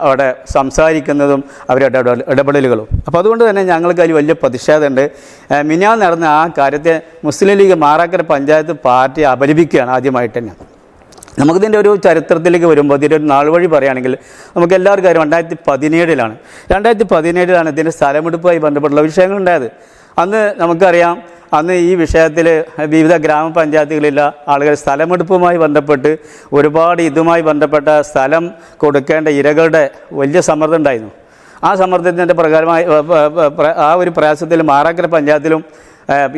അവിടെ സംസാരിക്കുന്നതും അവരുടെ ഇട- ഇടപെടലുകളും. അപ്പോൾ അതുകൊണ്ട് തന്നെ ഞങ്ങൾക്ക് അതിൽ വലിയ പ്രതിഷേധമുണ്ട്. മിനിയാന്ന് നടന്ന ആ കാര്യത്തെ മുസ്ലിം ലീഗ് മാറാക്കര പഞ്ചായത്ത് പാർട്ടി അപലപിക്കുകയാണ് ആദ്യമായിട്ട് തന്നെ. നമുക്കിതിന്റെ ഒരു ചരിത്രത്തിലേക്ക് വരുമ്പോൾ ഇതിന്റെ ഒരു നാൾ വഴി പറയുകയാണെങ്കിൽ നമുക്ക് എല്ലാവർക്കും അറിയാം രണ്ടായിരത്തി പതിനേഴിലാണ് രണ്ടായിരത്തി പതിനേഴിലാണ് ഇതിന്റെ സ്ഥലമെടുപ്പുമായി ബന്ധപ്പെട്ടുള്ള വിഷയങ്ങളുണ്ടായത്. അന്ന് നമുക്കറിയാം അന്ന് ഈ വിഷയത്തിൽ വിവിധ ഗ്രാമപഞ്ചായത്തുകളിലെ ആളുകൾ സ്ഥലമെടുപ്പുമായി ബന്ധപ്പെട്ട് ഒരുപാട് ഇതുമായി ബന്ധപ്പെട്ട സ്ഥലം കൊടുക്കേണ്ട ഇരകളുടെ വലിയ സമ്മർദ്ദം ഉണ്ടായിരുന്നു. ആ സമ്മർദ്ദത്തിന്റെ പ്രകാരമായി ആ ഒരു പ്രയാസത്തിൽ മാറാക്കര പഞ്ചായത്തിലും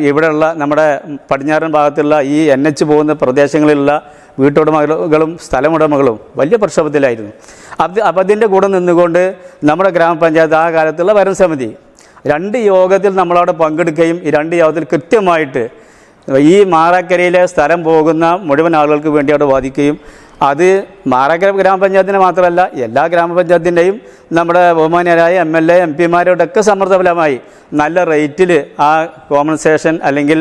ഇവിടെയുള്ള നമ്മുടെ പടിഞ്ഞാറൻ ഭാഗത്തുള്ള ഈ എൻ എച്ച് പോകുന്ന പ്രദേശങ്ങളിലുള്ള വീട്ടുടമകളും സ്ഥലമുടമകളും വലിയ പ്രക്ഷോഭത്തിലായിരുന്നു. അത് അപ്പം അതിന്റെ കൂടെ നിന്നുകൊണ്ട് നമ്മുടെ ഗ്രാമപഞ്ചായത്ത് ആ കാലത്തുള്ള ഭരണസമിതി രണ്ട് യോഗത്തിൽ നമ്മളവിടെ പങ്കെടുക്കുകയും ഈ രണ്ട് യോഗത്തിൽ കൃത്യമായിട്ട് ഈ മാറാക്കരയിലെ സ്ഥലം പോകുന്ന മുഴുവൻ ആളുകൾക്ക് വേണ്ടി അവിടെ വാദിക്കുകയും അത് മാറാക്കര ഗ്രാമപഞ്ചായത്തിന് മാത്രമല്ല എല്ലാ ഗ്രാമപഞ്ചായത്തിന്റെയും നമ്മുടെ ബഹുമാനരായ എം എൽ എ എം പിമാരോടൊക്കെ സമ്മർദ്ദഫലമായി നല്ല റേറ്റിൽ ആ കോമ്പൻസേഷൻ അല്ലെങ്കിൽ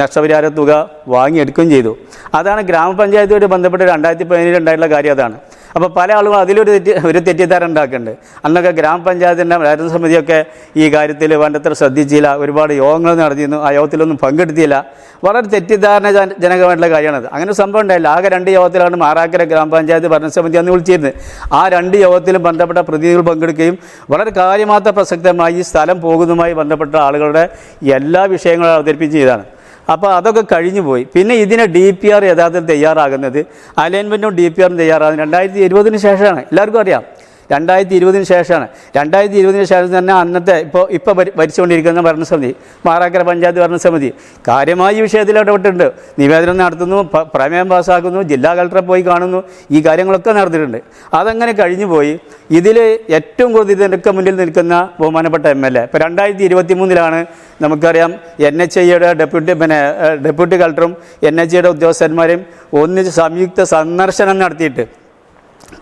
നഷ്ടപരിഹാര തുക വാങ്ങിയെടുക്കുകയും ചെയ്തു. അതാണ് ഗ്രാമപഞ്ചായത്തുമായിട്ട് ബന്ധപ്പെട്ട് രണ്ടായിരത്തി പതിനേഴിൽ ഉണ്ടായിട്ടുള്ള കാര്യം അതാണ്. അപ്പോൾ പല ആളുകളും അതിലൊരു തെറ്റി ഒരു തെറ്റിദ്ധാരണ ഉണ്ടാക്കുന്നുണ്ട്. അന്നൊക്കെ ഗ്രാമപഞ്ചായത്തിന്റെ ഭരണസമിതിയൊക്കെ ഈ കാര്യത്തിൽ വേണ്ടത്ര ശ്രദ്ധിച്ചില്ല. ഒരുപാട് യോഗങ്ങൾ നടത്തിയിരുന്നു. ആ യോഗത്തിലൊന്നും പങ്കെടുത്തില്ല. വളരെ തെറ്റിദ്ധാരണ ജന- ജനകമായിട്ടുള്ള കാര്യമാണത്. അങ്ങനെ സംഭവം ഉണ്ടായില്ല. ആകെ രണ്ട് യോഗത്തിലാണ് മാറാക്കര ഗ്രാമപഞ്ചായത്ത് ഭരണസമിതി അന്ന് വിളിച്ചിരുന്നത്. ആ രണ്ട് യോഗത്തിലും ബന്ധപ്പെട്ട പ്രതിനിധികൾ പങ്കെടുക്കുകയും വളരെ കാര്യമാത്ര പ്രസക്തമായി ഈ സ്ഥലം പോകുന്നതുമായി ബന്ധപ്പെട്ട ആളുകളുടെ എല്ലാ വിഷയങ്ങളും അവതരിപ്പിച്ച് ചെയ്താണ് അപ്പോൾ അതൊക്കെ കഴിഞ്ഞു പോയി. പിന്നെ ഇതിനെ ഡി പി ആർ യഥാർത്ഥത്തിൽ തയ്യാറാകുന്നത് അലൈൻമെന്റും ഡി പി ആറും തയ്യാറാകുന്നത് രണ്ടായിരത്തി ഇരുപതിന് ശേഷമാണ്. എല്ലാവർക്കും അറിയാം. രണ്ടായിരത്തി ഇരുപതിന് ശേഷമാണ്. രണ്ടായിരത്തി ഇരുപതിന് ശേഷം തന്നെ അന്നത്തെ ഇപ്പോൾ ഇപ്പോൾ ഭരി ഭരിച്ചുകൊണ്ടിരിക്കുന്ന ഭരണസമിതി മാറാക്കര പഞ്ചായത്ത് ഭരണസമിതി കാര്യമായി ഈ വിഷയത്തിൽ ഇടപെട്ടിട്ടുണ്ട്. നിവേദനം നടത്തുന്നു പ്രമേയം പാസ്സാക്കുന്നു ജില്ലാ കളക്ടറെ പോയി കാണുന്നു ഈ കാര്യങ്ങളൊക്കെ നടന്നിട്ടുണ്ട്. അതങ്ങനെ കഴിഞ്ഞു പോയി ഇതിൽ ഏറ്റവും കൂടുതൽ ഇതിനൊക്കെ മുന്നിൽ നിൽക്കുന്ന ബഹുമാനപ്പെട്ട എം എൽ എ ഇപ്പോൾ രണ്ടായിരത്തി ഇരുപത്തി മൂന്നിലാണ് നമുക്കറിയാം എൻ എച്ച് ഐയുടെ ഡെപ്യൂട്ടി പിന്നെ ഡെപ്യൂട്ടി കളക്ടറും എൻ എച്ച് ഐയുടെ ഉദ്യോഗസ്ഥന്മാരും ഒന്നിച്ച് സംയുക്ത സന്ദർശനം നടത്തിയിട്ട്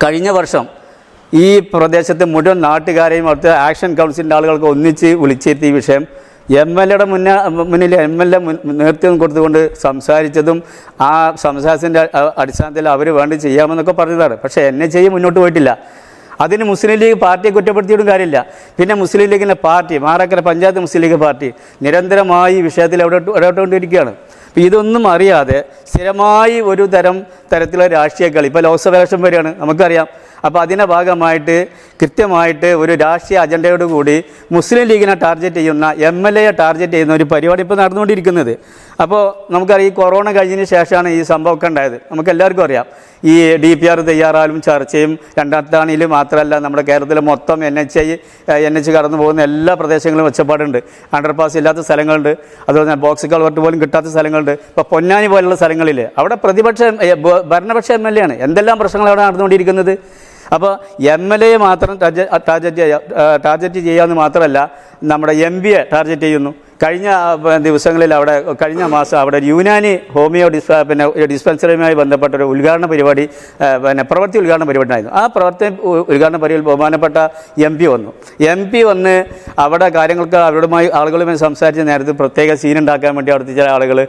കഴിഞ്ഞ വർഷം ഈ പ്രദേശത്തെ മുഴുവൻ നാട്ടുകാരെയും അവിടുത്തെ ആക്ഷൻ കൗൺസിലിന്റെ ആളുകൾക്ക് ഒന്നിച്ച് വിളിച്ചെത്തി ഈ വിഷയം. എം എൽ എയുടെ മുന്നേ മുന്നിൽ എം എൽ എ നേതൃത്വം കൊടുത്തുകൊണ്ട് സംസാരിച്ചതും ആ സംസാരത്തിന്റെ അടിസ്ഥാനത്തിൽ അവർ വേണ്ടി ചെയ്യാമെന്നൊക്കെ പറഞ്ഞതാണ്. പക്ഷേ എന്നെ ചെയ്യും മുന്നോട്ട് പോയിട്ടില്ല. അതിന് മുസ്ലിം ലീഗ് പാർട്ടിയെ കുറ്റപ്പെടുത്തിയിട്ടും കാര്യമില്ല. പിന്നെ മുസ്ലിം ലീഗിന്റെ പാർട്ടി മാറാക്കര പഞ്ചായത്ത് മുസ്ലിം ലീഗ് പാർട്ടി നിരന്തരമായി ഈ വിഷയത്തിൽ അവിടെ ഇടപെട്ടുകൊണ്ടിരിക്കുകയാണ്. അപ്പോൾ ഇതൊന്നും അറിയാതെ സ്ഥിരമായി ഒരു തരം തരത്തിലുള്ള രാഷ്ട്രീയ കളി ഇപ്പോൾ ലോക്സഭ ഇലക്ഷൻ വരികയാണ് നമുക്കറിയാം. അപ്പോൾ അതിന്റെ ഭാഗമായിട്ട് കൃത്യമായിട്ട് ഒരു രാഷ്ട്രീയ അജണ്ടയോട് കൂടി മുസ്ലിം ലീഗിനെ ടാർഗറ്റ് ചെയ്യുന്ന എം എൽ എയെ ടാർഗറ്റ് ചെയ്യുന്ന ഒരു പരിപാടി ഇപ്പോൾ നടന്നുകൊണ്ടിരിക്കുന്നത്. അപ്പോൾ നമുക്കറിയാം ഈ കൊറോണ കഴിഞ്ഞതിന് ശേഷമാണ് ഈ സംഭവമൊക്കെ ഉണ്ടായത്. നമുക്ക് എല്ലാവർക്കും അറിയാം. ഈ ഡി പി ആർ തയ്യാറാലും ചർച്ചയും രണ്ടാമത്താണിയിൽ മാത്രമല്ല നമ്മുടെ കേരളത്തിലെ മൊത്തം N H I N H കടന്നു പോകുന്ന എല്ലാ പ്രദേശങ്ങളും ഒച്ചപ്പാടുണ്ട്. അണ്ടർപാസ് ഇല്ലാത്ത സ്ഥലങ്ങളുണ്ട്. അതുപോലെ തന്നെ ബോക്സ് കൾവർട്ട് പോലും കിട്ടാത്ത സ്ഥലങ്ങളുണ്ട്. ഇപ്പോൾ പൊന്നാനി പോലുള്ള സ്ഥലങ്ങളിൽ അവിടെ പ്രതിപക്ഷ ഭരണപക്ഷ എം എൽ എ ആണ്. എന്തെല്ലാം പ്രശ്നങ്ങൾ അവിടെ നടന്നുകൊണ്ടിരിക്കുന്നത്? അപ്പോൾ എം എൽ എയെ മാത്രം ടാർജറ്റ് ടാർഗറ്റ് ചെയ്യാമെന്ന് മാത്രമല്ല നമ്മുടെ എം പിയെ ടാർജറ്റ് ചെയ്യുന്നു. കഴിഞ്ഞ ദിവസങ്ങളിൽ അവിടെ കഴിഞ്ഞ മാസം അവിടെ യുനാനി ഹോമിയോ ഡിസ് പിന്നെ ഡിസ്പെൻസറിയുമായി ബന്ധപ്പെട്ട ഒരു ഉദ്ഘാടന പരിപാടി പിന്നെ പ്രവൃത്തി ഉദ്ഘാടന പരിപാടി ഉണ്ടായിരുന്നു ആ പ്രവൃത്തി ഉ- ഉദ്ഘാടന പരിപാടിയിൽ ബഹുമാനപ്പെട്ട എം പി വന്നു. എം പി വന്ന് അവിടെ കാര്യങ്ങൾക്ക് അവരുമായി ആളുകളുമായി സംസാരിച്ച നേരത്തെ പ്രത്യേക സീൻ ഉണ്ടാക്കാൻ വേണ്ടി അവിടുത്തെ ചില ആളുകൾ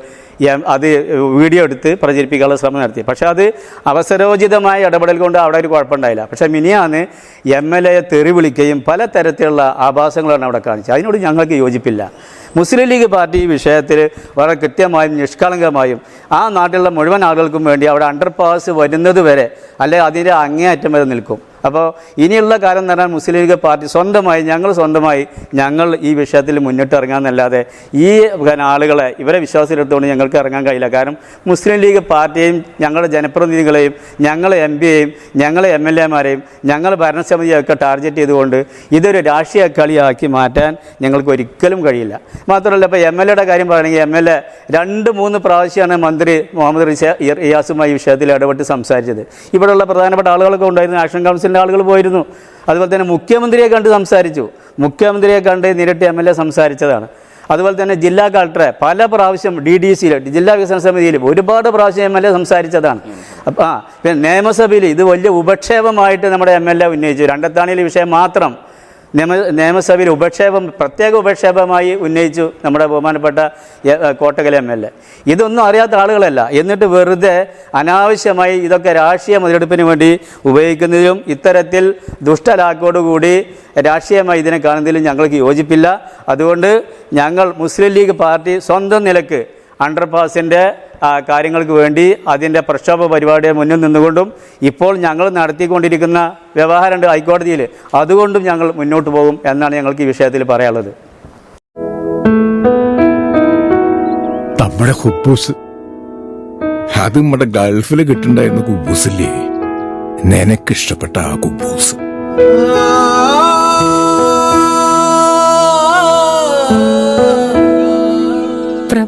അത് വീഡിയോ എടുത്ത് പ്രചരിപ്പിക്കാനുള്ള ശ്രമം നടത്തി. പക്ഷേ അത് അവസരോചിതമായ ഇടപെടൽ കൊണ്ട് അവിടെ ഒരു കുഴപ്പമുണ്ടായില്ല. പക്ഷേ മിനിയാന്ന് എം എൽ എയെ തെറി വിളിക്കുകയും പല തരത്തിലുള്ള ആഭാസങ്ങളാണ് അവിടെ കാണിച്ചത്. അതിനോട് ഞങ്ങൾക്ക് യോജിപ്പില്ല. മുസ്ലിം ലീഗ് പാർട്ടി ഈ വിഷയത്തിൽ വളരെ കൃത്യമായും നിഷ്കളങ്കമായും ആ നാട്ടിലുള്ള മുഴുവൻ ആളുകൾക്കും വേണ്ടി അവിടെ അണ്ടർപാസ് വരുന്നത് വരെ അല്ലെ അതിന്റെ അങ്ങേയറ്റം വരെ നിൽക്കും. അപ്പോൾ ഇനിയുള്ള കാലം എന്ന് പറഞ്ഞാൽ മുസ്ലിം ലീഗ് പാർട്ടി സ്വന്തമായി ഞങ്ങൾ സ്വന്തമായി ഞങ്ങൾ ഈ വിഷയത്തിൽ മുന്നിട്ട് ഇറങ്ങാമെന്നല്ലാതെ ഈ ആളുകളെ ഇവരെ വിശ്വാസത്തിലെടുത്തുകൊണ്ട് ഞങ്ങൾക്ക് ഇറങ്ങാൻ കഴിയില്ല. കാരണം മുസ്ലിം ലീഗ് പാർട്ടിയെയും ഞങ്ങളുടെ ജനപ്രതിനിധികളെയും ഞങ്ങളെ എം പിയെയും ഞങ്ങളെ എം എൽ എമാരെയും ഞങ്ങൾ ഭരണസമിതിയൊക്കെ ടാർഗറ്റ് ചെയ്തുകൊണ്ട് ഇതൊരു രാഷ്ട്രീയ കളിയാക്കി മാറ്റാൻ ഞങ്ങൾക്ക് ഒരിക്കലും കഴിയില്ല. മാത്രമല്ല ഇപ്പോൾ എം എൽ എയുടെ കാര്യം പറയുകയാണെങ്കിൽ എം എൽ എ രണ്ട് മൂന്ന് പ്രാവശ്യമാണ് മന്ത്രി മുഹമ്മദ് റിയാസുമായി ഈ വിഷയത്തിൽ ഇടപെട്ട് സംസാരിച്ചത്. ഇവിടെയുള്ള പ്രധാനപ്പെട്ട ആളുകളൊക്കെ ഉണ്ടായിരുന്നു ആക്ഷൻ കൗൺസിലിന്റെ ആളുകൾ പോയിരുന്നു. അതുപോലെ തന്നെ മുഖ്യമന്ത്രിയെ കണ്ട് സംസാരിച്ചു. മുഖ്യമന്ത്രിയെ കണ്ട് നിരട്ടി എം എൽ എ സംസാരിച്ചതാണ്. അതുപോലെ തന്നെ ജില്ലാ കളക്ടറെ പല പ്രാവശ്യം ഡി ഡി സിയിൽ ജില്ലാ വികസന സമിതിയിലും ഒരുപാട് പ്രാവശ്യം എം എൽ എ സംസാരിച്ചതാണ്. ആ പിന്നെ നിയമസഭയിൽ ഇത് വലിയ ഉപക്ഷേപമായിട്ട് നമ്മുടെ എം എൽ എ ഉന്നയിച്ചു. രണ്ടത്താണിയിലെ വിഷയം മാത്രം നിയമ നിയമസഭയിൽ ഉപക്ഷേപം പ്രത്യേക ഉപക്ഷേപമായി ഉന്നയിച്ചു നമ്മുടെ ബഹുമാനപ്പെട്ട കോട്ടകലെ എ, എൽ എ. ഇതൊന്നും അറിയാത്ത ആളുകളല്ല. എന്നിട്ട് വെറുതെ അനാവശ്യമായി ഇതൊക്കെ രാഷ്ട്രീയ മുതലെടുപ്പിന് വേണ്ടി ഉപയോഗിക്കുന്നതിലും ഇത്തരത്തിൽ ദുഷ്ടലാക്കോടുകൂടി രാഷ്ട്രീയമായി ഇതിനെ കാണുന്നതിലും ഞങ്ങൾക്ക് യോജിപ്പില്ല. അതുകൊണ്ട് ഞങ്ങൾ മുസ്ലിം ലീഗ് പാർട്ടി സ്വന്തം നിലയ്ക്ക് അണ്ടർപാസിന്റെ കാര്യങ്ങൾക്ക് വേണ്ടി അതിന്റെ പ്രക്ഷോഭ പരിപാടിയെ മുന്നിൽ നിന്നുകൊണ്ടും ഇപ്പോൾ ഞങ്ങൾ നടത്തിക്കൊണ്ടിരിക്കുന്ന വ്യവഹാരമുണ്ട് ഹൈക്കോടതിയിൽ. അതുകൊണ്ടും ഞങ്ങൾ മുന്നോട്ട് പോകും എന്നാണ് ഞങ്ങൾക്ക് ഈ വിഷയത്തിൽ പറയാനുള്ളത്. നമ്മുടെ ഹുബൂസ്. അത് നമ്മുടെ ഗൾഫിൽ കിട്ടുണ്ടായിരുന്ന കുബൂസില്ലേ? നിനക്കിഷ്ടപ്പെട്ട ആ കുബൂസ്.